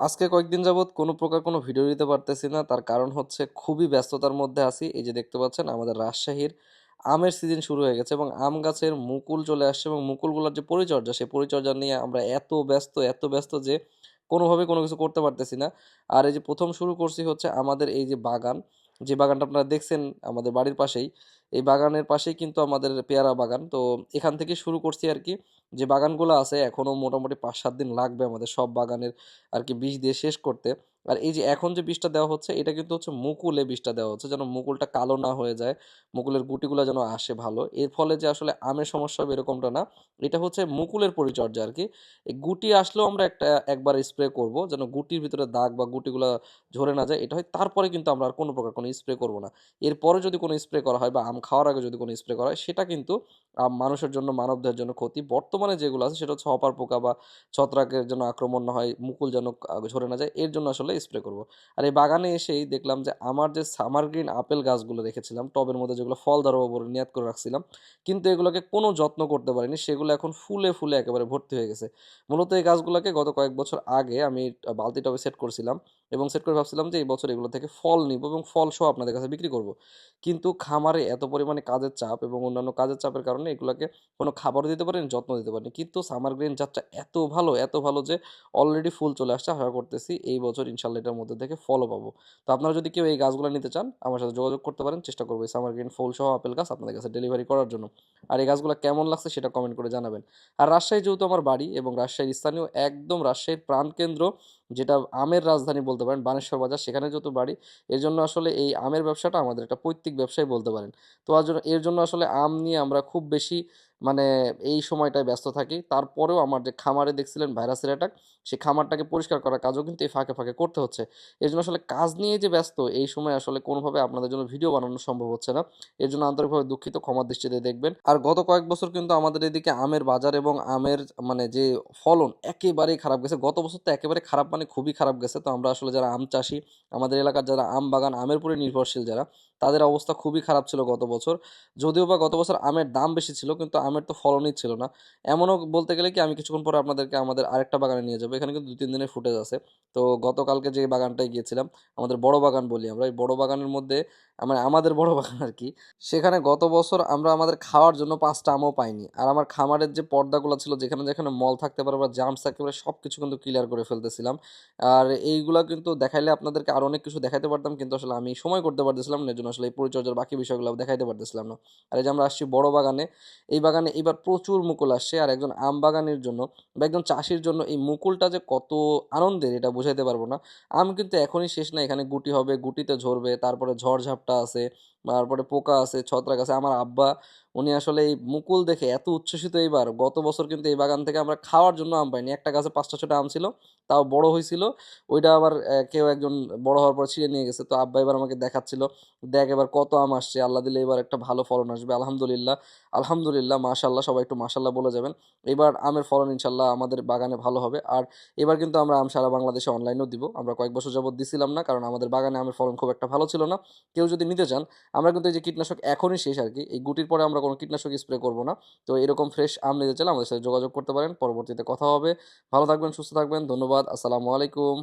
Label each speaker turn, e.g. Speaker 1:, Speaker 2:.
Speaker 1: আজকে কয়েকদিন যাবৎ কোনো প্রকার কোনো ভিডিও দিতে পারতেছি না। তার কারণ হচ্ছে খুবই ব্যস্ততার মধ্যে আছি। এই যে দেখতে পাচ্ছেন, আমাদের রাজশাহীর আমের সিজন শুরু হয়ে গেছে এবং আম গাছের মুকুল চলে আসছে এবং মুকুলগুলোর যে পরিচর্যা, সেই পরিচর্যা নিয়ে আমরা এত ব্যস্ত এত ব্যস্ত যে কোনোভাবে কোনো কিছু করতে পারতেছি না। আর এই যে প্রথম শুরু করছি হচ্ছে আমাদের এই যে বাগান। যে বাগানটা আপনারা দেখছেন আমাদের বাড়ির পাশেই, এই বাগানের পাশেই কিন্তু আমাদের পেয়ারা বাগান। তো এখান থেকে শুরু করছি আর কি। যে বাগানগুলো আছে এখনও মোটামুটি পাঁচ সাত দিন লাগবে আমাদের সব বাগানের আর কি বিষ দিয়ে শেষ করতে। আর এই যে এখন যে বিষটা দেওয়া হচ্ছে, এটা কিন্তু হচ্ছে মুকুলে বিষটা দেওয়া হচ্ছে, যেন মুকুলটা কালো না হয়ে যায়, মুকুলের গুটিগুলো যেন আসে ভালো। এর ফলে যে আসলে আমের সমস্যা হবে এরকমটা না, এটা হচ্ছে মুকুলের পরিচর্যা আর কি এই গুটি আসলেও আমরা একটা একবার স্প্রে করব, যেন গুটির ভিতরে দাগ বা গুটিগুলো ঝরে না যায়, এটা হয় তারপরে কিন্তু আমরা আর কোনো প্রকার কোনো স্প্রে করব না। এরপরে যদি কোনো স্প্রে করা হয় বা আম খাওয়ার আগে যদি কোনো স্প্রে করা হয়, সেটা কিন্তু মানুষের জন্য, মানবদের জন্য ক্ষতি। বর্তমানে যেগুলো আছে, সেটা হচ্ছে হপার পোকা বা ছত্রাকের জন্য আক্রমণ না হয়, মুকুল যেন ঝরে না যায়, এর জন্য আসলে স্প্রে করব। আর এই বাগানে এসেই দেখলাম যে আমার যে সামার গ্রিন আপেল গাছগুলো রেখেছিলাম টবের মধ্যে যেগুলো ফল ধরবো বলে নিয়াত করে রাখছিলাম, কিন্তু এগুলোকে কোনো যত্ন করতে পারিনি, সেগুলো এখন ফুলে ফুলে একেবারে ভর্তি হয়ে গেছে মূলত এই গাছগুলোকে গত কয়েক বছর আগে আমি বালতি টবে সেট করছিলাম এবং সেট করে ভাবছিলাম যে এই বছর এগুলো থেকে ফল নিব এবং ফল সহ আপনাদের কাছে বিক্রি করব। কিন্তু খামারে এত পরিমাণে কাজের চাপ এবং অন্যান্য কাজের চাপের কারণে এগুলোকে কোনো খাবারও দিতে পারিনি, যত্ন দিতে পারিনি। কিন্তু সামার গ্রিন জাতটা এত ভালো এত ভালো যে অলরেডি ফুল চলে আসছে, আশা করতেছি এই বছর ইনশাল্লাহ এটার মধ্যে থেকে ফলও পাবো। তো আপনারা যদি কেউ এই গাছগুলো নিতে চান, আমার সাথে যোগাযোগ করতে পারেন, চেষ্টা করব এই সামার গ্রিন ফুল সহ আপেল গাছ আপনাদের কাছে ডেলিভারি করার জন্য। আর এই গাছগুলো কেমন লাগছে সেটা কমেন্ট করে জানাবেন। আর রাজশাহী যেহেতু আমার বাড়ি এবং রাজশাহীর স্থানীয়, একদম রাজশাহীর প্রাণকেন্দ্র যেটা আমের রাজধানী বলতে পারেন, বানেশ্বর বাজার, সেখানে যত বাড়ি, এর জন্য আসলে এই আমের ব্যবসাটা আমাদের একটা পৈতৃক ব্যবসায় বলতে পারেন। তো এর জন্য আসলে আম নিয়ে আমরা খুব বেশি মানে এই সময়টায় ব্যস্ত থাকি। তারপরেও আমার যে খামারে দেখছিলেন ভাইরাসের অ্যাটাক সেই খামারটাকে পরিষ্কার করার কাজও কিন্তু এই ফাঁকে ফাঁকে করতে হচ্ছে। এর জন্য আসলে কাজ নিয়ে যে ব্যস্ত, এই সময় আসলে কোনোভাবে আপনাদের জন্য ভিডিও বানানো সম্ভব হচ্ছে না। এর জন্য আন্তরিকভাবে দুঃখিত, ক্ষমার দৃষ্টিতে দেখবেন। আর গত কয়েক বছর কিন্তু আমাদের এদিকে আমের বাজার এবং আমের মানে যে ফলন একেবারেই খারাপ গেছে। গত বছর তো একেবারে খারাপ মানে খুবই খারাপ গেছে। তো আমরা আসলে যারা আম চাষি, আমাদের এলাকার যারা আম বাগান, আমের উপরে নির্ভরশীল যারা তাদের অবস্থা খুবই খারাপ ছিল গত বছর। যদিও বা গত বছর আমের দাম বেশি ছিল, কিন্তু আমের তো ফলনই ছিল না। এমনও বলতে গেলে কি, আমি কিছুক্ষণ পরে আপনাদেরকে আমাদের আরেকটা বাগানে নিয়ে যাব। এখানে কিন্তু দু তিন দিনের ফুটেজ আছে। তো গতকালকে যে বাগানটায় গিয়েছিলাম, আমাদের বড় বাগান বলি আমরা, এই বড় বাগানের মধ্যে মানে আমাদের বড় বাগান আর কি, সেখানে গত বছর আমরা আমাদের খাওয়ার জন্য পাঁচটা আমও পাইনি। আর আমার খামারের যে পর্দাগুলো ছিল, যেখানে যেখানে মল থাকতে পারে বা জামস থাকতে পারে সব কিছু কিন্তু ক্লিয়ার করে ফেলতেছিলাম। আর এইগুলা কিন্তু দেখাইলে আপনাদেরকে আরও অনেক কিছু দেখাতে পারতাম, কিন্তু আসলে আমি সময় করতে পারতেছিলাম না জন্য আসলে এই পরিচর্যার বাকি বিষয়গুলো দেখাইতে পারতেছিলাম না। আর এই যে আমরা আসছি বড় বাগানে, এই বাগানে এবার প্রচুর মুকুল আসছে আর একজন আম বাগানের জন্য বা একজন চাষির জন্য এই মুকুলটা যে কত আনন্দের এটা বোঝাইতে পারব না। আম কিন্তু এখনই শেষ না, এখানে গুটি হবে, গুটিতে ঝরবে, তারপরে ঝড়ঝাপটা আছে তারপরে পোকা আছে, ছত্রাক আছে, আমার আব্বা, উনি আসলে এই মুকুল দেখে এত উচ্ছ্বসিত এইবার। গত বছর কিন্তু এই বাগান থেকে আমরা খাওয়ার জন্য আম পাইনি। একটা গাছে পাঁচটা ছটা আম ছিল, তাও বড় হয়েছিল ওইটা আবার কেউ একজন বড় হওয়ার পর ছিঁড়ে নিয়ে গেছে। তো আব্বা এবার আমাকে দেখাচ্ছিল, দেখ এবার কত আম আসছে। আল্লাহ দিলে এবার একটা ভালো ফলন আসবে, আলহামদুলিল্লাহ। আলহামদুলিল্লাহ মাশাল্লাহ সবাই একটু মাশাল্লাহ বলে যাবেন। এবার আমের ফলন ইনশাল্লাহ আমাদের বাগানে ভালো হবে। আর এবার কিন্তু আমরা আম সারা বাংলাদেশে অনলাইনেও দিব। আমরা কয়েক বছর যাবত দিছিলাম না, কারণ আমাদের বাগানে আমের ফলন খুব একটা ভালো ছিল না। কেউ যদি নিতে চান আমরা কিন্তু এই যে কীটনাশক এখনই শেষ আর কি। এই গুটির পরে আমরা কোনো কীটনাশক স্প্রে করব না। তো এরকম ফ্রেশ আম নিতে চাইলে আমাদের সাথে যোগাযোগ করতে পারেন। পরবর্তীতে কথা হবে। ভালো থাকবেন, সুস্থ থাকবেন। ধন্যবাদ। আসসালামু আলাইকুম।